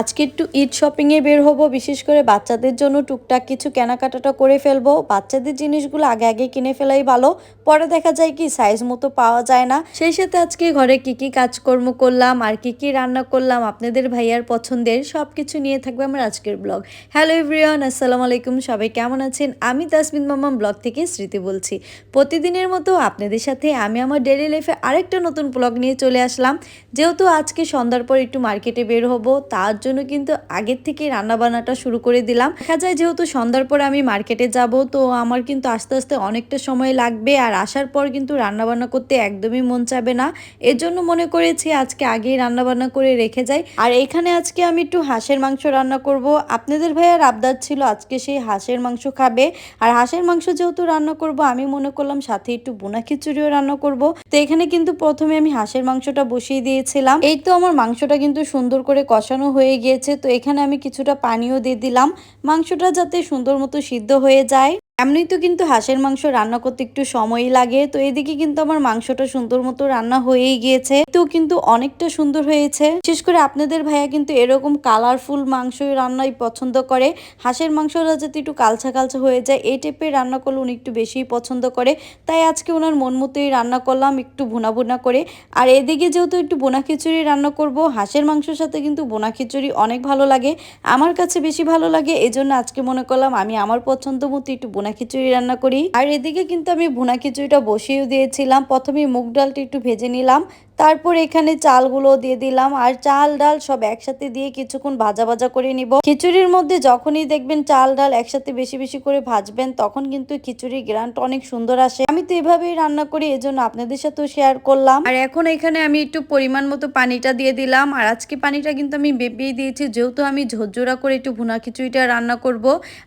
আজকে একটু ঈদ শপিংয়ে বের হব, বিশেষ করে বাচ্চাদের জন্য টুকটাক কিছু কেনাকাটাটা করে ফেলব। বাচ্চাদের জিনিসগুলো আগে আগে কিনে ফেলাই ভালো, পরে দেখা যায় কি সাইজ মতো পাওয়া যায় না। সেই সাথে আজকে ঘরে কি কি কাজকর্ম করলাম, আর কি কি রান্না করলাম, আপনাদের ভাইয়ার পছন্দের সব কিছু নিয়ে থাকবে আমার আজকের ব্লগ। হ্যালো এভরিওয়ান আসসালামু আলাইকুম, সবাই কেমন আছেন? আমি তাসমিন মামাম ব্লগ থেকে স্মৃতি বলছি। প্রতিদিনের মতো আপনাদের সাথে আমি আমার ডেলি লাইফে আরেকটা নতুন ব্লগ নিয়ে চলে আসলাম। যেহেতু আজকে সন্ধ্যার পর একটু মার্কেটে বের হব, তার জন্য কিন্তু আগের থেকে রান্না বান্নাটা শুরু করে দিলাম। দেখা যায় যেহেতু সন্ধ্যার পর আমি মার্কেটে যাব, তো আমার কিন্তু আস্তে আস্তে অনেকটা সময় লাগবে আর আসার পর কিন্তু রান্না বান্না করতে একদমই মন চাবে না। এর জন্য মনে করেছি আজকে আগেই রান্না বান্না করে রেখে যাই। আর এখানে আজকে আমি একটু হাঁসের মাংস রান্না করব। আপনাদের ভাইয়ার আবদার ছিল, আজকে সেই হাঁসের মাংস খাবে। আর হাঁসের মাংস যেহেতু রান্না করব, আমি মনে করলাম সাথে একটু বোনা খিচুড়িও রান্না করব। তো এখানে কিন্তু প্রথমে আমি হাঁসের মাংসটা বসিয়ে দিয়েছিলাম। এই তো আমার মাংসটা কিন্তু সুন্দর করে কষানো হয়ে গিয়েছে। তো এখানে আমি কিছুটা পানিও দিয়ে দিলাম। মাংসটা যাতে সুন্দর মতো সিদ্ধ হয়ে যায়। এমনি তো কিন্তু হাঁসের মাংস রান্না করতে একটু সময় লাগে। তো এদিকে কিন্তু আমার মাংসটা সুন্দর মতো রান্না হয়েই গিয়েছে। তো কিন্তু অনেকটা সুন্দর হয়েছে। বিশেষ করে আপনাদের ভাইয়া কিন্তু এরকম কালারফুল মাংস রান্নাই পছন্দ করে। হাঁসের মাংসটা যাতে একটু কালচা কালচা হয়ে যায়, এই টাইপের রান্না করলে উনি একটু বেশিই পছন্দ করে। তাই আজকে ওনার মন মতোই রান্না করলাম একটু ভুনা ভুনা করে। আর এদিকে যেহেতু একটু বোনা খিচুড়ি রান্না করব, হাঁসের মাংসের সাথে কিন্তু বোনা খিচুড়ি অনেক ভালো লাগে। আমার কাছে বেশি ভালো লাগে, এজন্য আজকে মনে করলাম আমি আমার পছন্দ মতো একটু বোনা খিচুড়ি রান্না করি। আর এদিকে কিন্তু আমি ভুনা খিচুড়িটা বসিয়েও দিয়েছিলাম। প্রথমে মুগ ডালটা একটু ভেজে নিলাম। তারপর এখানে চালগুলো দিয়ে দিলাম আর চাল ডাল সব একসাথে দিয়ে কিছুক্ষণ ভাজা ভাজা করে নিব। খিচুড়ির মধ্যে যখনই দেখবেন চাল ডাল একসাথে বেশি বেশি করে ভাজবেন, তখন কিন্তু খিচুড়ির গ্রান্ট অনেক সুন্দর আসে। আমি তো এভাবেই রান্না করি, এজন্য আপনাদের সাথেও শেয়ার করলাম। আর এখন এখানে আমি একটু পরিমাণ মতো পানিটা দিয়ে দিলাম। আর আজকে পানিটা কিন্তু আমি বেপিয়ে দিয়েছি, যেহেতু আমি ঝোরঝোরা করে একটু ভুনা খিচুড়িটা রান্না করব।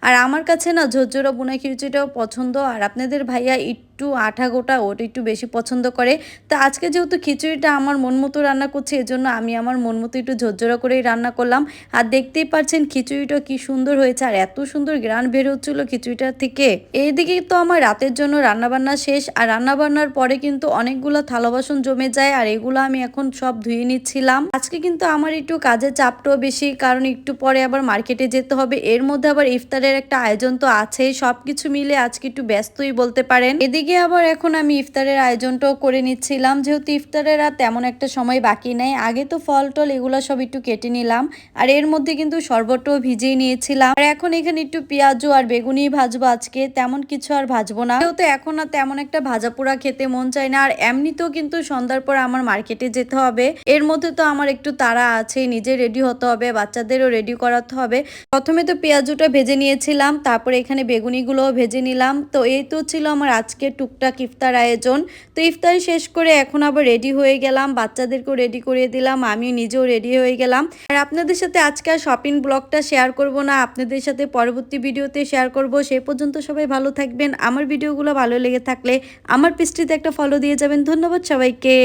আর আমার কাছে না ঝোরঝোরা ভুনা খিচুড়িটাও পছন্দ। আর আপনাদের ভাইয়া একটু আঠা গোটা ওটা একটু বেশি পছন্দ করে। তো আজকে যেহেতু খিচুড়িটা আমার মন মতো রান্না করছি, এজন্য আমি আমার মন মতো একটু ঝরঝরা করেই রান্না করলাম। আর দেখতেই পাচ্ছেন খিচুড়িটা কি সুন্দর হয়েছে, আর এত সুন্দর গ্রান বের হচ্ছিল খিচুড়িটার থেকে। এইদিকে তো আমার রাতের জন্য রান্নাবান্না শেষ, আর রান্নাবান্নার পরে কিন্তু অনেকগুলো থালা বাসন জমে যায়, আর এগুলো আমি এখন সব ধুয়ে নিচ্ছিলাম। আজকে কিন্তু আমার একটু কাজের চাপটাও বেশি, কারণ একটু পরে আবার মার্কেটে যেতে হবে। এর মধ্যে আবার ইফতারের একটা আয়োজন তো আছেই, সবকিছু মিলে আজকে একটু ব্যস্তই বলতে পারেন। এদিকে আবার এখন আমি ইফতারের আয়োজনটাও করে নিচ্ছিলাম। যেহেতু ইফতারের আর তেমন একটা সময় বাকি নেই, আগে তো ফল টল এগুলো সব একটু কেটে নিলাম। আর এর মধ্যে কিন্তু শরবতটাও ভিজিয়ে নিয়েছিলাম। আর এখন এখানে একটু পেঁয়াজু আর বেগুনি ভাজবো আজকে, তেমন কিছু আর ভাজবো না। যেহেতু এখন আর তেমন একটা ভাজা পোড়া খেতে মন চায় না, আর এমনিতেও কিন্তু সন্ধ্যার পর আমার মার্কেটে যেতে হবে। এর মধ্যে তো আমার একটু তাড়া আছে, নিজে রেডি হতে হবে, বাচ্চাদেরও রেডি করাতে হবে। প্রথমে তো পেঁয়াজুটা ভেজে নিয়েছিলাম, তারপরে এখানে বেগুনিগুলোও ভেজে নিলাম। তো এই তো ছিল আমার আজকে টুকটাক ইফতার আয়োজন। তো ইফতার শেষ করে এখন আবার রেডি হয়ে গেলাম। বাচ্চাদেরকেও রেডি করে দিলাম। আমি নিজেও রেডি হয়ে গেলাম। আর আপনাদের সাথে আজকে আর শপিং ব্লগটা শেয়ার করব না। আপনাদের সাথে পরবর্তী ভিডিওতে শেয়ার করব। সেই পর্যন্ত সবাই ভালো থাকবেন। আমার ভিডিওগুলো ভালো লেগে থাকলে আমার পেজটিতে একটা ফলো দিয়ে যাবেন। ধন্যবাদ সবাইকে।